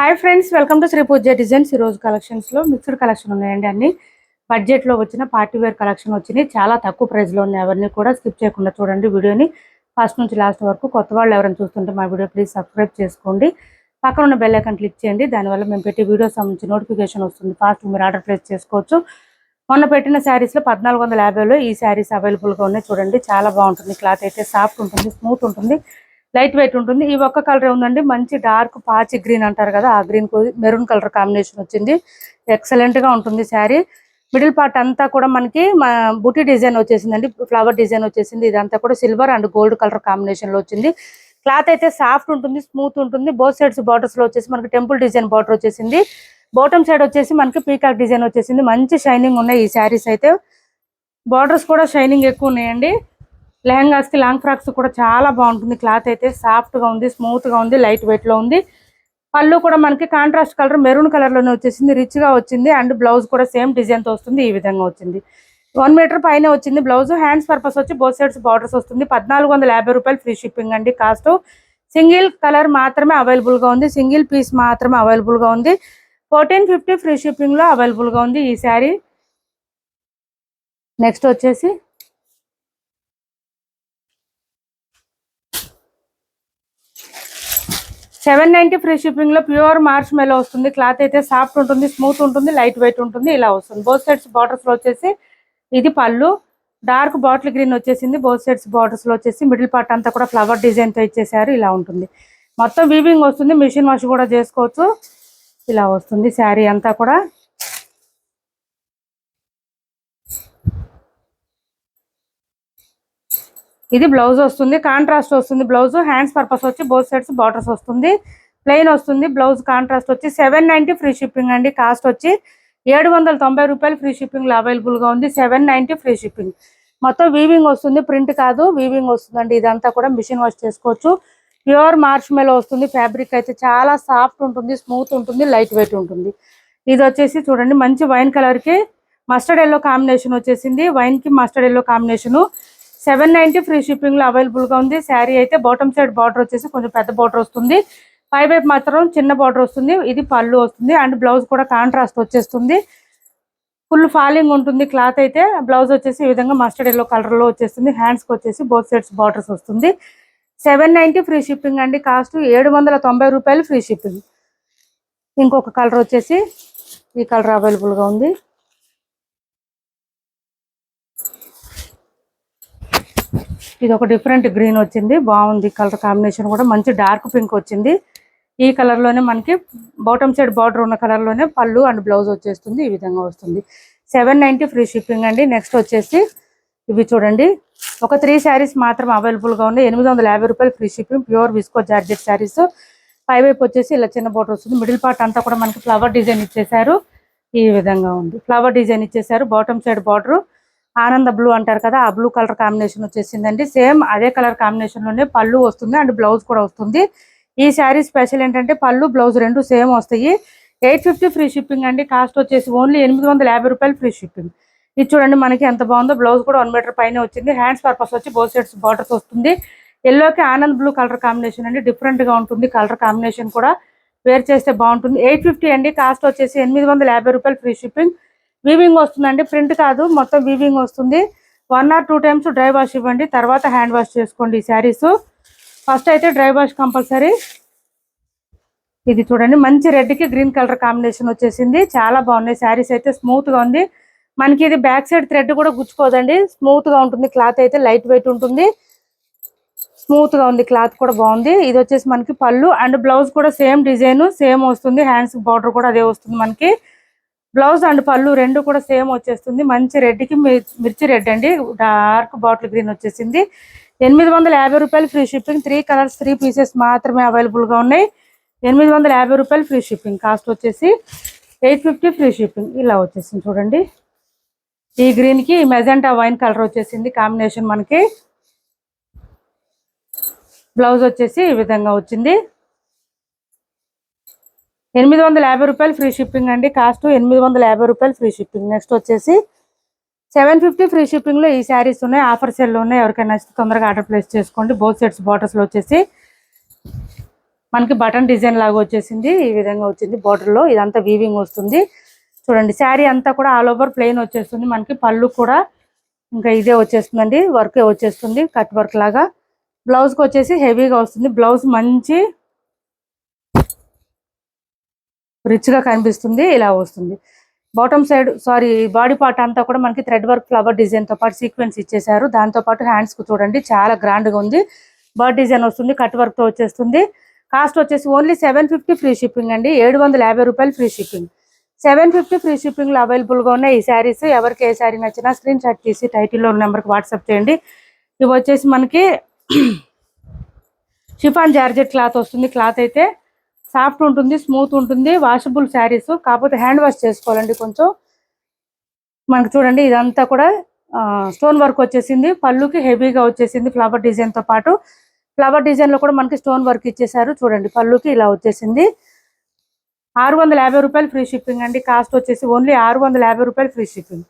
Hi friends welcome to Shri Pooja designs ఈరోజు కలెక్షన్స్లో mixed collection ఉన్నాయండి అన్ని. బడ్జెట్లో వచ్చిన పార్టీ వేర్ కలెక్షన్ వచ్చినాయి. చాలా తక్కువ ప్రైస్లో ఉన్నాయి. అవన్నీ కూడా స్కిప్ చేయకుండా చూడండి వీడియోని. ఫస్ట్ నుంచి లాస్ట్ వరకు కొత్త వాళ్ళు ఎవరైనా చూస్తుంటే మా వీడియో ప్లీజ్ సబ్స్క్రైబ్ చేసుకోండి. పక్కన ఉన్న బెల్ ఐకన్ క్లిక్ చేయండి. దానివల్ల మేము పెట్టే వీడియో సంబంధించి నోటిఫికేషన్ వస్తుంది. ఫాస్ట్ మీరు ఆర్డర్ ప్లేస్ చేసుకోవచ్చు. మొన్న పెట్టిన శారీస్లో పద్నాలుగు వందల యాభైలో ఈ శారీస్ అవైలబుల్గా ఉన్నాయి. చూడండి చాలా బాగుంటుంది. క్లాత్ అయితే సాఫ్ట్ ఉంటుంది స్మూత్ ఉంటుంది. లైట్ వెయిట్ ఉంటుంది. ఈ ఒక్క కలర్ ఉందండి. మంచి డార్క్ పాచి గ్రీన్ అంటారు కదా ఆ గ్రీన్ మెరూన్ కలర్ కాంబినేషన్ వచ్చింది. ఎక్సలెంట్గా ఉంటుంది శారీ. మిడిల్ పార్ట్ అంతా కూడా మనకి బుటీ డిజైన్ వచ్చేసిందండి. ఫ్లవర్ డిజైన్ వచ్చేసింది. ఇదంతా కూడా సిల్వర్ అండ్ గోల్డ్ కలర్ కాంబినేషన్లో వచ్చింది. క్లాత్ అయితే సాఫ్ట్ ఉంటుంది స్మూత్ ఉంటుంది. బోత్ సైడ్స్ బార్డర్స్లో వచ్చేసి మనకి టెంపుల్ డిజైన్ బార్డర్ వచ్చేసింది. బాటమ్ సైడ్ వచ్చేసి మనకి పీకాక్ డిజైన్ వచ్చేసింది. మంచి షైనింగ్ ఉన్నాయి ఈ శారీస్ అయితే. బార్డర్స్ కూడా షైనింగ్ ఎక్కువ ఉన్నాయండి. లెహంగాస్కి లాంగ్ ఫ్రాక్స్ కూడా చాలా బాగుంటుంది. క్లాత్ అయితే సాఫ్ట్గా ఉంది స్మూత్గా ఉంది లైట్ వెయిట్లో ఉంది. పళ్ళు కూడా మనకి కాంట్రాస్ట్ కలర్ మెరూన్ కలర్లోనే వచ్చేసింది రిచ్గా వచ్చింది అండ్ బ్లౌజ్ కూడా సేమ్ డిజైన్తో వస్తుంది ఈ విధంగా వచ్చింది. వన్ మీటర్ పైన వచ్చింది బ్లౌజ్. హ్యాండ్స్ పర్పస్ వచ్చి బోత్ సైడ్స్ బార్డర్స్ వస్తుంది. పద్నాలుగు వందల యాభై రూపాయలు ఫ్రీ షిప్పింగ్ అండి. కాస్ట్ సింగిల్ కలర్ మాత్రమే అవైలబుల్గా ఉంది. సింగిల్ పీస్ మాత్రమే అవైలబుల్గా ఉంది. ఫోర్టీన్ ఫిఫ్టీ ఫ్రీ షిప్పింగ్లో ఉంది ఈ శారీ. నెక్స్ట్ వచ్చేసి సెవెన్ నైంటీ ఫ్రీ షిప్పింగ్లో ప్యూర్ మార్చ్ మెలో వస్తుంది. క్లాత్ అయితే సాఫ్ట్ ఉంటుంది స్మూత్ ఉంటుంది లైట్ వెయిట్ ఉంటుంది ఇలా వస్తుంది. బోత్ సైడ్స్ బార్డర్స్లో వచ్చేసి ఇది పళ్ళు. డార్క్ బాటిల్ గ్రీన్ వచ్చేసింది బోత్ సైడ్స్ బార్డర్స్లో వచ్చేసి మిడిల్ పార్ట్ అంతా కూడా ఫ్లవర్ డిజైన్తో ఇచ్చేసారు ఇలా ఉంటుంది. మొత్తం వీవింగ్ వస్తుంది మిషన్ వాష్ కూడా చేసుకోవచ్చు ఇలా వస్తుంది శారీ అంతా కూడా. ఇది బ్లౌజ్ వస్తుంది కాంట్రాస్ట్ వస్తుంది. బ్లౌజ్ హ్యాండ్స్ పర్పస్ వచ్చి బోత్ సైడ్స్ బార్డర్స్ వస్తుంది. ప్లెయిన్ వస్తుంది బ్లౌజ్ కాంట్రాస్ట్ వచ్చి సెవెన్ నైన్టీ ఫ్రీ షిప్పింగ్ అండి. కాస్ట్ వచ్చి ఏడు వందల తొంభై రూపాయలు ఫ్రీ షిప్పింగ్లో అవైలబుల్గా ఉంది. సెవెన్ నైంటీ ఫ్రీ షిప్పింగ్ మొత్తం వీవింగ్ వస్తుంది ప్రింట్ కాదు వీవింగ్ వస్తుందండి. ఇదంతా కూడా మిషన్ వాష్ చేసుకోవచ్చు. ప్యూర్ మార్చ్ మేలో వస్తుంది ఫ్యాబ్రిక్ అయితే చాలా సాఫ్ట్ ఉంటుంది స్మూత్ ఉంటుంది లైట్ వెయిట్ ఉంటుంది. ఇది వచ్చేసి చూడండి మంచి వైన్ కలర్కి మస్టర్డ్ ఎల్లో కాంబినేషన్ వచ్చేసింది. వైన్కి mustard yellow combination seven ninety free షిప్పింగ్లో అవైలబుల్గా ఉంది. శారీ అయితే బాటమ్ సైడ్ బార్డర్ వచ్చేసి కొంచెం పెద్ద బార్డర్ వస్తుంది. పై వైపు మాత్రం చిన్న బార్డర్ వస్తుంది. ఇది పళ్ళు వస్తుంది. అండ్ బ్లౌజ్ కూడా కాంట్రాస్ట్ వచ్చేస్తుంది. ఫుల్ ఫాలింగ్ ఉంటుంది క్లాత్ అయితే. బ్లౌజ్ వచ్చేసి ఈ విధంగా మస్టర్డ్ ఎల్లో కలర్లో వచ్చేస్తుంది. హ్యాండ్స్కి వచ్చేసి బోత్ సైడ్స్ బార్డర్స్ వస్తుంది. సెవెన్ నైన్టీ ఫ్రీ షిప్పింగ్ అండి. కాస్ట్ ఏడు వందల తొంభై రూపాయలు ఫ్రీ షిప్పింగ్. ఇంకొక కలర్ వచ్చేసి ఈ కలర్ అవైలబుల్గా ఉంది. ఇది ఒక డిఫరెంట్ గ్రీన్ వచ్చింది. బాగుంది కలర్ కాంబినేషన్ కూడా. మంచి డార్క్ పింక్ వచ్చింది. ఈ కలర్లోనే మనకి బాటమ్ సైడ్ బార్డర్ ఉన్న కలర్లోనే పళ్ళు అండ్ బ్లౌజ్ వచ్చేస్తుంది. ఈ విధంగా వస్తుంది. సెవెన్ నైంటీ ఫ్రీ షిప్పింగ్ అండి. నెక్స్ట్ వచ్చేసి ఇవి చూడండి. ఒక త్రీ శారీస్ మాత్రం అవైలబుల్గా ఉన్నాయి. ఎనిమిది వందల యాభై రూపాయలు free shipping. Pure visco georgette saris. పై వైపు వచ్చేసి ఇలా చిన్న బోర్డర్ వస్తుంది. మిడిల్ పార్ట్ అంతా కూడా మనకి ఫ్లవర్ డిజైన్ ఇచ్చేసారు ఈ విధంగా ఉంది. ఫ్లవర్ డిజైన్ ఇచ్చేసారు bottom side border. Ananda blue అంటారు కదా ఆ బ్లూ కలర్ కాంబినేషన్ వచ్చేసిందండి. సేమ్ అదే కలర్ కాంబినేషన్లోనే పళ్ళు వస్తుంది అండ్ బ్లౌజ్ కూడా వస్తుంది. ఈ శారీ స్పెషల్ ఏంటంటే పళ్ళు బ్లౌజ్ రెండు సేమ్ వస్తాయి. ఎయిట్ ఫిఫ్టీ ఫ్రీ షిప్పింగ్ అండి. కాస్ట్ వచ్చేసి ఓన్లీ ఎనిమిది వందల యాభై రూపాయలు ఫ్రీ షిప్పింగ్. ఇది చూడండి మనకి ఎంత బాగుందో. బ్లౌజ్ కూడా వన్ మీటర్ పైన వచ్చింది. హ్యాండ్స్ పర్పస్ వచ్చి బోత్ సైడ్స్ బార్డర్స్ వస్తుంది. ఎల్లోకి ఆనంద్ బ్లూ కలర్ కాంబినేషన్ అండి. డిఫరెంట్గా ఉంటుంది. కలర్ కాంబినేషన్ కూడా వేర్ చేస్తే బాగుంటుంది. ఎయిట్ ఫిఫ్టీ అండి. కాస్ట్ వచ్చేసి ఎనిమిది వందల యాభై రూపాయలు ఫ్రీ షిప్పింగ్. వీవింగ్ వస్తుందండి. ప్రింట్ కాదు మొత్తం వీవింగ్ వస్తుంది. One or two times dry wash ఇవ్వండి. తర్వాత హ్యాండ్ వాష్ చేసుకోండి ఈ శారీస్. ఫస్ట్ అయితే డ్రై వాష్ కంపల్సరీ. ఇది చూడండి మంచి రెడ్కి గ్రీన్ కలర్ కాంబినేషన్ వచ్చేసింది. చాలా బాగున్నాయి. శారీస్ అయితే స్మూత్గా ఉంది. మనకి ఇది బ్యాక్ సైడ్ థ్రెడ్ కూడా గుచ్చుకోదండి. స్మూత్గా ఉంటుంది. క్లాత్ అయితే లైట్ వెయిట్ ఉంటుంది. స్మూత్గా ఉంది. క్లాత్ కూడా బాగుంది. ఇది వచ్చేసి మనకి పళ్ళు అండ్ బ్లౌజ్ కూడా సేమ్ డిజైన్ సేమ్ వస్తుంది. హ్యాండ్స్ బార్డర్ కూడా అదే వస్తుంది మనకి. బ్లౌజ్ అండ్ పళ్ళు రెండు కూడా సేమ్ వచ్చేస్తుంది. మంచి రెడ్కి మిర్చి రెడ్ అండి. డార్క్ బాటిల్ గ్రీన్ వచ్చేసింది. ఎనిమిది వందల యాభై రూపాయలు free shipping. Three colours three pieces మాత్రమే అవైలబుల్గా ఉన్నాయి. ఎనిమిది వందల యాభై రూపాయలు ఫ్రీ షిప్పింగ్. కాస్ట్ వచ్చేసి ఎయిట్ ఫిఫ్టీ ఫ్రీ షిప్పింగ్. ఇలా వచ్చేసింది చూడండి. ఈ గ్రీన్కి మెజెంటా వైన్ కలర్ వచ్చేసింది. కాంబినేషన్ మనకి బ్లౌజ్ వచ్చేసి ఈ విధంగా వచ్చింది. ఎనిమిది వందల యాభై రూపాయలు ఫ్రీ షిప్పింగ్ అండి. కాస్ట్ ఎనిమిది వందల యాభై రూపాయలు ఫ్రీ షిప్పింగ్. నెక్స్ట్ వచ్చేసి సెవెన్ ఫిఫ్టీ ఫ్రీ షిప్పింగ్లో ఈ శారీస్ ఉన్నాయి. ఆఫర్ సెల్ ఉన్నాయి. ఎవరికైనా నచ్చితే తొందరగా ఆర్డర్ ప్లేస్ చేసుకోండి. బోత్ సెట్స్ బాటర్స్లో వచ్చేసి మనకి బటన్ డిజైన్ లాగా వచ్చేసింది. ఈ విధంగా వచ్చింది బార్డర్లో లో. ఇదంతా వీవింగ్ వస్తుంది. చూడండి శారీ అంతా కూడా ఆల్ ఓవర్ ప్లెయిన్ వచ్చేస్తుంది. మనకి పళ్ళు కూడా ఇంకా ఇదే వచ్చేస్తుందండి. వర్క్ వచ్చేస్తుంది. కట్ వర్క్ లాగా. బ్లౌజ్కి వచ్చేసి హెవీగా వస్తుంది. బ్లౌజ్ మంచి రిచ్గా కనిపిస్తుంది ఇలా వస్తుంది. Bottom side sorry body part అంతా కూడా మనకి థ్రెడ్ వర్క్ ఫ్లవర్ డిజైన్తో పాటు సీక్వెన్స్ ఇచ్చేసారు దాంతో పాటు హ్యాండ్స్కు చూడండి చాలా గ్రాండ్గా ఉంది. బర్డ్ డిజైన్ వస్తుంది కట్ వర్క్తో వచ్చేస్తుంది. కాస్ట్ వచ్చేసి only seven fifty free shipping అండి ఏడు వందల యాభై రూపాయలు free shipping. Seven fifty free షిప్పింగ్లో అవైలబుల్గా ఉన్నాయి ఈ శారీస్ ఎవరికి ఏ శారీ నచ్చినా స్క్రీన్ షాట్ తీసి టైటిల్లో నెంబర్కి వాట్సాప్ చేయండి. ఇవి వచ్చేసి మనకి షిఫాన్ జార్జెట్ క్లాత్ వస్తుంది క్లాత్ అయితే సాఫ్ట్ ఉంటుంది స్మూత్ ఉంటుంది వాషబుల్ శారీస్. కాకపోతే హ్యాండ్ వాష్ చేసుకోవాలండి కొంచెం. మనకు చూడండి ఇదంతా కూడా స్టోన్ వర్క్ వచ్చేసింది. పళ్ళుకి హెవీగా వచ్చేసింది ఫ్లవర్ డిజైన్తో పాటు. ఫ్లవర్ డిజైన్లో కూడా మనకి స్టోన్ వర్క్ ఇచ్చేసారు చూడండి పళ్ళుకి ఇలా వచ్చేసింది. ఆరు వందల యాభై రూపాయలు ఫ్రీ షిప్పింగ్ అండి. కాస్ట్ వచ్చేసి ఓన్లీ ఆరు వందల యాభై రూపాయలు ఫ్రీ షిప్పింగ్.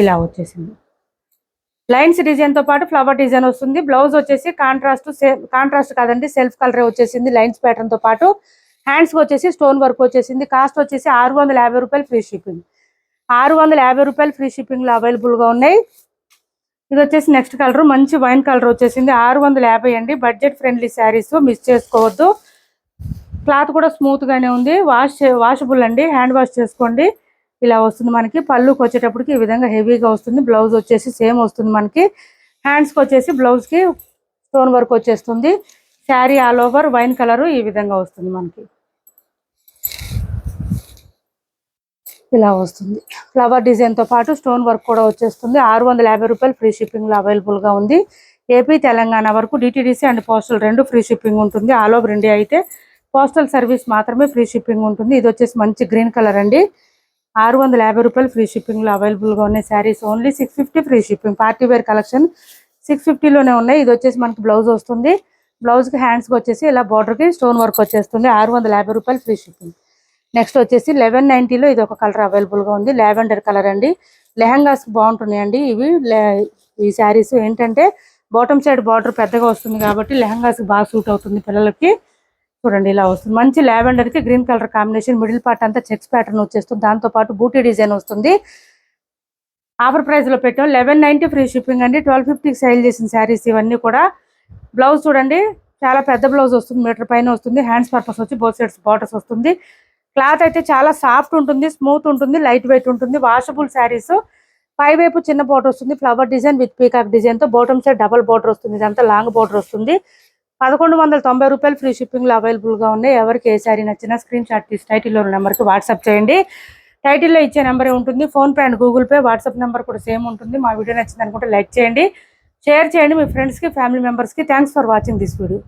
ఇలా వచ్చేసింది. లైన్స్ డిజైన్తో పాటు ఫ్లవర్ డిజైన్ వస్తుంది. బ్లౌజ్ వచ్చేసి కాంట్రాస్ట్ కాంట్రాస్ట్ కాదండి సెల్ఫ్ కలర్ వచ్చేసింది లైన్స్ ప్యాటర్న్తో పాటు. హ్యాండ్స్ వచ్చేసి స్టోన్ వర్క్ వచ్చేసింది. కాస్ట్ వచ్చేసి ఆరు వందల యాభై రూపాయలు ఫ్రీ షిప్పింగ్. ఆరు వందల యాభై రూపాయలు ఫ్రీ షిప్పింగ్లో అవైలబుల్గా ఉన్నాయి. ఇది వచ్చేసి నెక్స్ట్ కలర్ మంచి వైన్ కలర్ వచ్చేసింది. ఆరు వందల యాభై అండి. బడ్జెట్ ఫ్రెండ్లీ శారీస్ మిస్ చేసుకోవద్దు. క్లాత్ కూడా స్మూత్ గానే ఉంది. వాష్ వాషబుల్ అండి. హ్యాండ్ వాష్ చేసుకోండి. ఇలా వస్తుంది మనకి. పళ్ళుకి వచ్చేటప్పటికి ఈ విధంగా హెవీగా వస్తుంది. బ్లౌజ్ వచ్చేసి సేమ్ వస్తుంది మనకి. హ్యాండ్స్కి వచ్చేసి బ్లౌజ్కి స్టోన్ వర్క్ వచ్చేస్తుంది. Sari all over wine colour ఈ విధంగా వస్తుంది మనకి. ఇలా వస్తుంది. ఫ్లవర్ డిజైన్తో పాటు స్టోన్ వర్క్ కూడా వచ్చేస్తుంది. ఆరు వందల యాభై రూపాయలు ఫ్రీ షిప్పింగ్లో అవైలబుల్గా ఉంది. ఏపీ తెలంగాణ వరకు డిటిడిసి అండ్ పోస్టల్ రెండు ఫ్రీ షిప్పింగ్ ఉంటుంది. ఆల్ ఓవర్ ఇండియా అయితే పోస్టల్ సర్వీస్ మాత్రమే ఫ్రీ షిప్పింగ్ ఉంటుంది. ఇది వచ్చేసి మంచి గ్రీన్ కలర్ అండి. ఆరు వందల యాభై రూపాయలు ఫ్రీ షిప్పింగ్లో అవైలబుల్గా ఉన్నాయి. Saris only six fifty free shipping. Party wear collection six ఫిఫ్టీలోనే ఉన్నాయి. ఇది వచ్చేసి మనకి బ్లౌజ్ వస్తుంది. బ్లౌజ్కి హ్యాండ్స్కి వచ్చేసి ఇలా బార్డర్కి స్టోన్ వర్క్ వచ్చేస్తుంది. ఆరు వందల యాభై రూపాయలు ఫ్రీ షిప్పింగ్. నెక్స్ట్ వచ్చేసి లెవెన్ నైంటీలో ఇది ఒక కలర్ అవైలబుల్గా ఉంది. లావెండర్ కలర్ అండి. లెహంగాస్ బాగుంటున్నాయండి ఇవి ఈ శారీస్ ఏంటంటే బాటమ్ సైడ్ బార్డర్ పెద్దగా వస్తుంది కాబట్టి లెహంగాస్ బాగా సూట్ అవుతుంది పిల్లలకి. చూడండి ఇలా వస్తుంది. మంచి లావెండర్కి green colour combination middle part అంతా చెక్స్ ప్యాటర్న్ వచ్చేస్తుంది. దాంతో పాటు బూటీ డిజైన్ వస్తుంది. ఆఫర్ ప్రైస్లో పెట్టాం. లెవెన్ నైన్టీ ఫ్రీ షిప్పింగ్ అండి. ట్వెల్వ్ ఫిఫ్టీకి సేల్ చేసిన శారీస్ ఇవన్నీ కూడా. బ్లౌజ్ చూడండి చాలా పెద్ద బ్లౌజ్ వస్తుంది. మీటర్ పైన వస్తుంది. హ్యాండ్స్ పర్పస్ వచ్చి బోత్ సైడ్స్ బార్డర్స్ వస్తుంది. క్లాత్ అయితే చాలా సాఫ్ట్ ఉంటుంది స్మూత్ ఉంటుంది లైట్ వెయిట్ ఉంటుంది. వాషబుల్ శారీస్ పై వైపు చిన్న బోటర్ వస్తుంది. ఫ్లవర్ డిజైన్ విత్ పీకాక్ డిజైన్తో. బాటమ్ సైడ్ డబల్ బోర్డర్ వస్తుంది. ఇదంతా లాంగ్ బోర్డర్ వస్తుంది. పదకొండు వందల తొంభై రూపాయలు ఫ్రీ షిప్పింగ్లో అవైలబుల్గా ఉన్నాయి. ఎవరికి ఏ శారీ నచ్చినా స్క్రీన్ షాట్ తీసి టైటిల్లో నెంబర్కి వాట్సాప్ చేయండి. టైటిల్లో ఇచ్చే నెంబరే ఉంటుంది? PhonePe and Google pay WhatsApp number కూడా సేమ్ ఉంటుంది. మా వీడియో నచ్చింది అనుకుంటే లైక్ చేయండి. షేర్ చేయండి మీ ఫ్రెండ్స్కి ఫ్యామిలీ మెంబర్స్కి. Thanks for watching this video